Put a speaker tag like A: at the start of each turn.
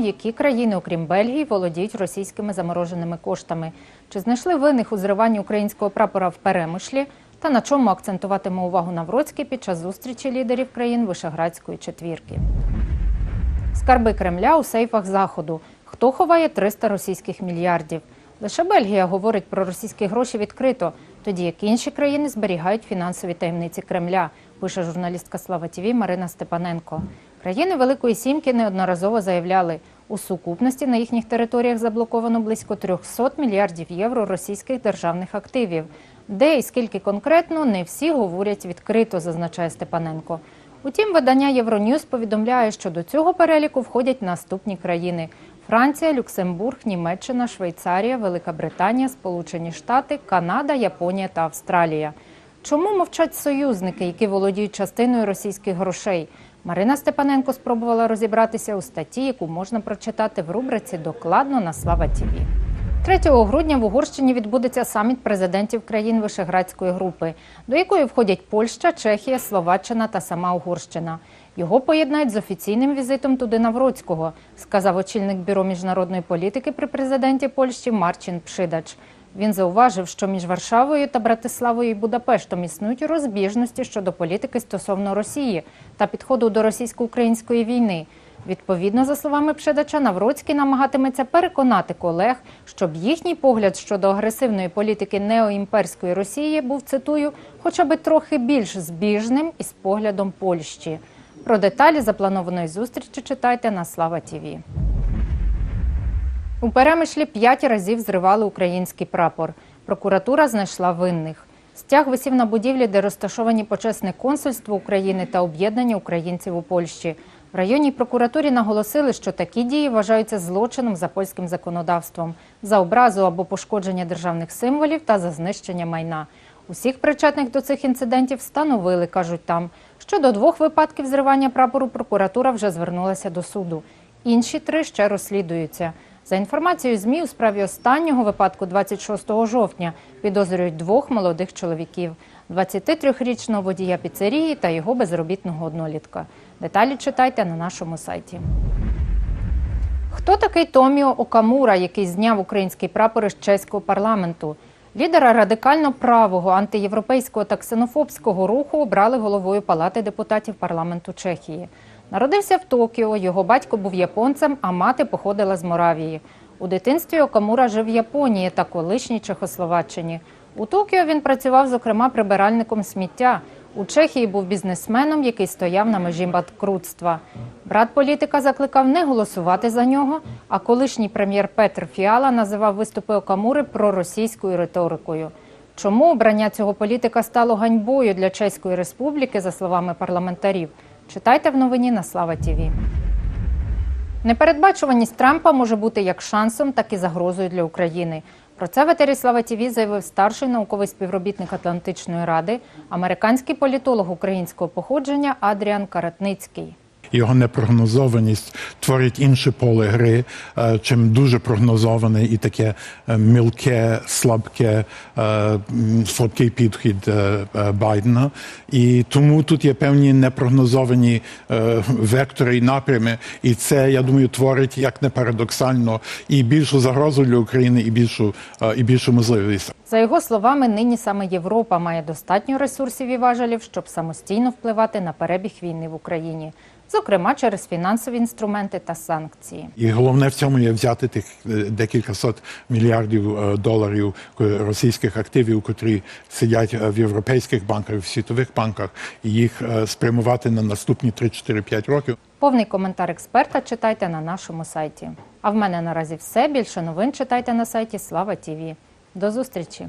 A: Які країни, окрім Бельгії, володіють російськими замороженими коштами? Чи знайшли винних у зриванні українського прапора в Перемишлі? Та на чому акцентуватиме увагу Навроцький під час зустрічі лідерів країн Вишеградської четвірки? Скарби Кремля у сейфах Заходу. Хто ховає 300 російських мільярдів? Лише Бельгія говорить про російські гроші відкрито, тоді як інші країни зберігають фінансові таємниці Кремля, пише журналістка Слава ТВ Марина Степаненко. Країни Великої Сімки неодноразово заявляли, у сукупності на їхніх територіях заблоковано близько 300 мільярдів євро російських державних активів. Де і скільки конкретно, не всі говорять відкрито, зазначає Степаненко. Утім, видання Євроньюз повідомляє, що до цього переліку входять наступні країни: Франція, Люксембург, Німеччина, Швейцарія, Велика Британія, Сполучені Штати, Канада, Японія та Австралія. Чому мовчать союзники, які володіють частиною російських грошей? Марина Степаненко спробувала розібратися у статті, яку можна прочитати в рубриці Докладно на Слава Тіві. 3 грудня в Угорщині відбудеться саміт президентів країн Вишеградської групи, до якої входять Польща, Чехія, Словаччина та сама Угорщина. Його поєднають з офіційним візитом туди Навроцького, сказав очільник бюро міжнародної політики при президенті Польщі Марчин Пшидач. Він зауважив, що між Варшавою та Братиславою і Будапештом існують розбіжності щодо політики стосовно Росії та підходу до російсько-української війни. Відповідно, за словами Пшидача, Навроцький намагатиметься переконати колег, щоб їхній погляд щодо агресивної політики неоімперської Росії був цитую, хоча би трохи більш збіжним із поглядом Польщі. Про деталі запланованої зустрічі читайте на Слава Тіві. У Перемишлі п'ять разів зривали український прапор. Прокуратура знайшла винних. Стяг висів на будівлі, де розташовані почесне консульство України та об'єднання українців у Польщі. В районній прокуратурі наголосили, що такі дії вважаються злочином за польським законодавством за образу або пошкодження державних символів та за знищення майна. Усіх причетних до цих інцидентів встановили, кажуть там. Щодо двох випадків зривання прапору прокуратура вже звернулася до суду. Інші три ще розслідуються. За інформацією ЗМІ, у справі останнього випадку 26 жовтня підозрюють двох молодих чоловіків: 23-річного водія піцерії та його безробітного однолітка. Деталі читайте на нашому сайті. Хто такий Томіо Окамура, який зняв український прапор із чеського парламенту? Лідера радикально правого антиєвропейського та ксенофобського руху обрали головою Палати депутатів парламенту Чехії. Народився в Токіо, його батько був японцем, а мати походила з Моравії. У дитинстві Окамура жив в Японії та колишній Чехословаччині. У Токіо він працював, зокрема, прибиральником сміття. У Чехії був бізнесменом, який стояв на межі банкрутства. Брат політика закликав не голосувати за нього, а колишній прем'єр Петр Фіала називав виступи Окамури проросійською риторикою. Чому обрання цього політика стало ганьбою для Чеської республіки, за словами парламентарів? Читайте в новині на Слава Тіві. Непередбачуваність Трампа може бути як шансом, так і загрозою для України. Про це в етері Слава Тіві заявив старший науковий співробітник Атлантичної ради, американський політолог українського походження Адріан Каратницький.
B: Його непрогнозованість творить інше поле гри, е, чим дуже прогнозоване і таке е, мілке, слабке, е, слабкий підхід Байдена. І тому тут є певні непрогнозовані вектори і напрями. І це, я думаю, творить як не парадоксально і більшу загрозу для України, і більшу і більшу можливість.
A: За його словами, нині саме Європа має достатньо ресурсів і важелів, щоб самостійно впливати на перебіг війни в Україні, зокрема через фінансові інструменти та санкції.
B: І головне в цьому є взяти тих е, декілька сот мільярдів е, доларів російських активів, котрі сидять е, в європейських банках, в світових банках, і їх спрямувати на наступні 3-4-5 років.
A: Повний коментар експерта читайте на нашому сайті. А в мене наразі все. Більше новин читайте на сайті Слава Тіві. До зустрічі!